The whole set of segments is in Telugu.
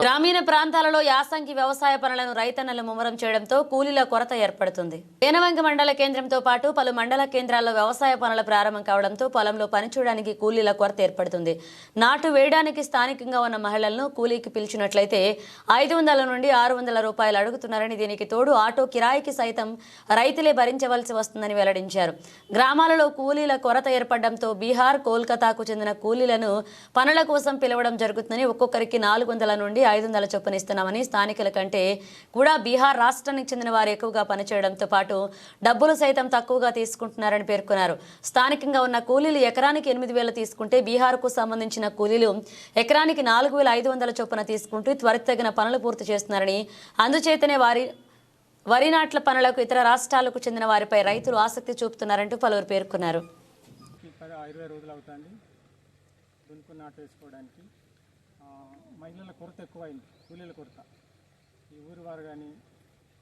గ్రామీణ ప్రాంతాలలో యాసంగి వ్యవసాయ పనులను రైతన్నలు ముమ్మరం చేయడంతో కూలీల కొరత ఏర్పడుతుంది. పేనవంక మండల కేంద్రంతో పాటు పలు మండల కేంద్రాల్లో వ్యవసాయ పనుల ప్రారంభం కావడంతో పొలంలో పనిచేయడానికి కూలీల కొరత ఏర్పడుతుంది. నాటు వేయడానికి స్థానికంగా ఉన్న మహిళలను కూలీకి పిలిచినట్లయితే ఐదు వందల నుండి ఆరు వందల రూపాయలు అడుగుతున్నారని దీనికి తోడు ఆటో కిరాయికి సైతం రైతులే భరించవలసి వస్తుందని వెల్లడించారు. గ్రామాలలో కూలీల కొరత ఏర్పడడంతో బీహార్ కోల్కతాకు చెందిన కూలీలను పనుల కోసం పిలవడం జరుగుతుందని ఒక్కొక్కరికి నాలుగు వందల నుండి ఐదు వందల చొప్పున ఇస్తున్నామని స్థానికుల కంటే కూడా బీహార్ రాష్ట్రానికి చెందిన వారు ఎక్కువగా పనిచేయడంతో పాటు డబ్బులు సైతం తక్కువగా తీసుకుంటున్నారని పేర్కొన్నారు. స్థానికంగా ఉన్న కూలీలు ఎకరానికి ఎనిమిది వేలు తీసుకుంటే బీహార్కు సంబంధించిన కూలీలు ఎకరానికి నాలుగు వేల ఐదు వందల చొప్పున తీసుకుంటూ త్వరితగిన పనులు పూర్తి చేస్తున్నారని అందుచేతనే వారి వరి నాట్ల పనులకు ఇతర రాష్ట్రాలకు చెందిన వారిపై రైతులు ఆసక్తి చూపుతున్నారంటూ పలువురు పేర్కొన్నారు. ఇరవై రోజులు అవుతుంది. దున్నుకుని నాటు వేసుకోవడానికి మహిళల కొరత ఎక్కువైంది కూలీల కొరత. ఈ ఊరి వారు కానీ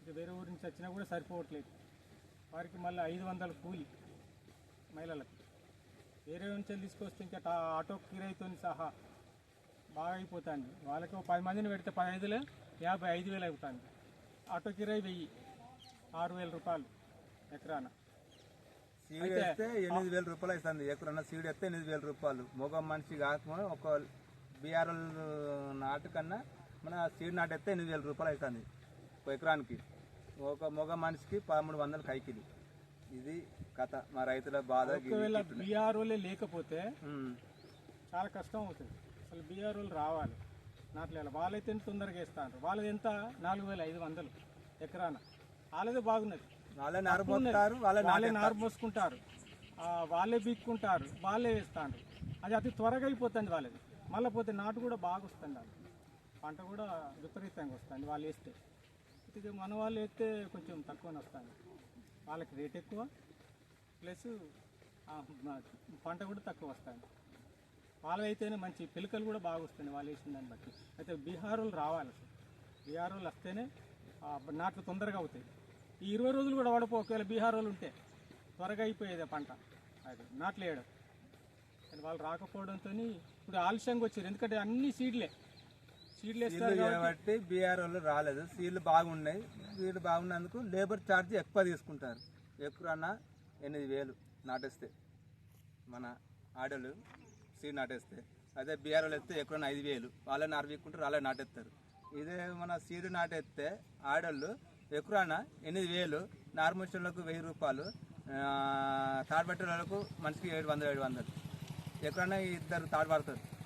ఇక వేరే ఊరి నుంచి వచ్చినా కూడా సరిపోవట్లేదు. వారికి మళ్ళీ ఐదు వందల కూలి మహిళలకు. వేరే నుంచి తీసుకొస్తే ఇంకా ఆటో కిరాయితో సహా బాగా అయిపోతుంది. వాళ్ళకి ఒక పది మందిని పెడితే పదహైదులో యాభై ఐదు వేలు అవుతుంది. ఆటో కిరాయి వెయ్యి ఆరు వేల రూపాయలు ఎకరాన. సీడ్ వేస్తే ఎనిమిది వేల రూపాయలు అవుతుంది ఎక్కడన్నా సీడ్ వేస్తే ఎనిమిది వేల రూపాయలు. మగ మనిషి కాకుండా ఒక బీఆర్ఎల్ నాటు కన్నా మన సీడ్ నాటు వేస్తే ఎనిమిది వేల రూపాయలు అవుతుంది ఒక ఎకరానికి. ఒక మగ మనిషికి పదమూడు వందల కైకిలి. ఇది కథ. మా రైతుల బాధ ఒకవేళ బీఆర్ఓలే లేకపోతే. చాలా కష్టం అవుతుంది. అసలు బీఆర్ఓలు రావాలి. నాట్లేదు వాళ్ళైతే ఎంత తొందరగా వేస్తారు వాళ్ళది ఎంత? నాలుగు వేల ఐదు వందలు ఎకరాన. వాళ్ళదే బాగున్నది. వాళ్ళే నారు పోసుకుంటారు. ఆ, వాళ్ళే బీక్కుంటారు వాళ్ళే వేస్తారు అది అతి త్వరగా అయిపోతుంది వాళ్ళది. మళ్ళీ పోతే నాటు కూడా బాగా వస్తుంది పంట కూడా విపరీతంగా వస్తుంది వాళ్ళు వేస్తే. ఇక మన వాళ్ళు వేస్తే కొంచెం తక్కువనే వస్తుంది. వాళ్ళకి రేట్ ఎక్కువ ప్లస్ పంట కూడా తక్కువ వస్తుంది. వాళ్ళైతేనే మంచి పిలకలు కూడా బాగా వస్తుంది వాళ్ళు వేసిన దాన్ని బట్టి. అయితే బీహార్ వాళ్ళు రావాలి అసలు. బీహార్ వాళ్ళు వస్తేనే నాట్లు తొందరగా అవుతాయి. ఈ ఇరవై రోజులు కూడా వాడపో ఒకవేళ బీహార్ వాళ్ళు ఉంటే త్వరగా అయిపోయేది పంట. అది నాట్లు వేయడం. వాళ్ళు రాకపోవడంతో ఇప్పుడు ఆలస్యంగా వచ్చారు. ఎందుకంటే అన్ని సీడ్లే. సీడ్లు చేయబట్టి బీఆర్ వాళ్ళు రాలేదు. సీడ్లు బాగున్నాయి. సీడ్లు బాగున్నందుకు లేబర్ ఛార్జ్ ఎక్కువ తీసుకుంటారు. ఎక్కువన్నా ఎనిమిది వేలు నాటేస్తే మన ఆడలు సీడ్ నాటేస్తే. అదే బీఆర్ వాళ్ళు వేస్తే ఎక్కువ ఐదు వేలు. వాళ్ళే నారవీక్కుంటారు వాళ్ళే నాటేస్తారు ఇదే మన సీడ్ నాటేస్తే ఆడళ్ళు ఎక్కువనా ఎనిమిది వేలు. నార్మల్లకు వెయ్యి రూపాయలు. తాడుబట్టలకు మనిషికి ఏడు వందలు ఏడు వందలు. ఎక్కడన్నా ఇద్దరు తాడు పడతారు